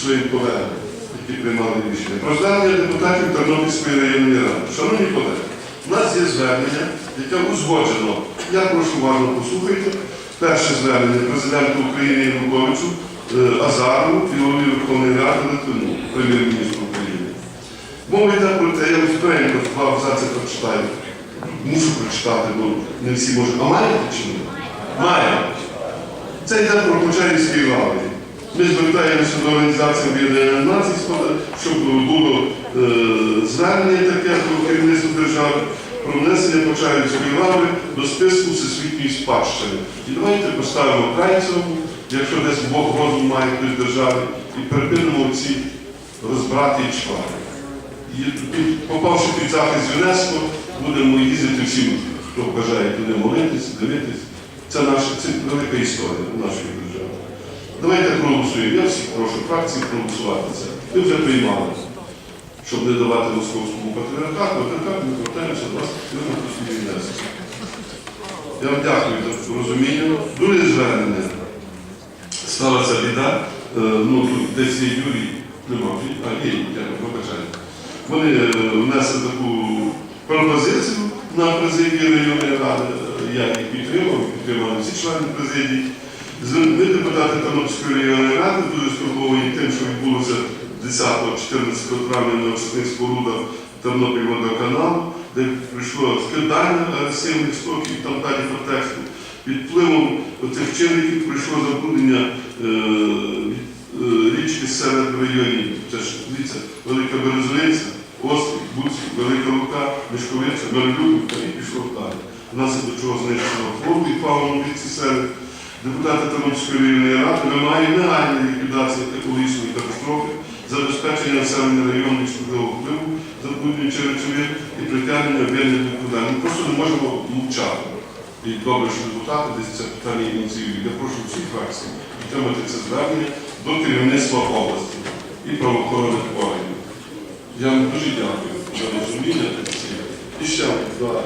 своїм колегам, які приймали рішення. Про звернення депутатів Тернопільської районної ради. Шановні колеги, у нас є звернення, яке узгоджено. Я прошу уважно послухайте. Перше звернення президенту України Януковичу е, Азарову і Верховної Ради Литвину, прем'єр-міністру України. Мова йде про те, я скоренько два абзаци прочитаю. Мушу прочитати, бо не всі можуть. А маєте чи ні? Маємо. Це йде про Почаївський лаврі. Ми звертаємося до Організації Об'єднаних Націй, щоб було е, звернення таке до керівництва держави про внесення Почаївської лаври до списку всесвітньої спадщини. І давайте поставимо край цьому, якщо десь Бог розум має хтось в державі, і припинимо ці розбрати і чвари. Попавши під захист ЮНЕСКО, будемо їздити всім, хто бажає туди молитись, дивитись. Це наша це велика історія нашої держави. Давайте проголосуємо. Я всіх прошу фракції проголосувати це. Ми вже приймали, щоб не давати московському патріархату, а тепер ми звертаємося до вас ЮНЕСКО. Я вам дякую за розуміння. Друге звернення. Сталася біда. Е, Ну, тут десь є Юрій Климович, а є, вибачаю. Вони е, внесли таку пропозицію на президії районної ради. Я їх підтримав, підтримали всі члени президії. Ми, депутати Тернопільської районної ради, дуже стурбовані тим, що відбулося 10-14 травня на очисних спорудах Тернопіль водоканалу, де прийшло скидання агресивних стоків, там далі по тексту. Під впливом цих чинників прийшло забруднення е, е, річки серед районів. Це ж дивіться, Велика Березовиця, Острів, Буців, Велика Лука, Мішковиця, Мерлюбівка і пішло далі. Внаслідок чого знищено флору і фауну в річці серед. Депутати Тернопільської районної ради вимагають негайної ліквідації екологічної катастрофи, забезпечення населення району шкідливого впливу, забруднюючи речовин і притягнення об'єднаних відповідальних. Ми просто не можемо мовчати. І добре, що депутати десь це питання ініціюють. Я прошу всі фракції підтримати це звернення до керівництва області і правоохоронних органів. Я вам дуже дякую за розуміння. І ще два.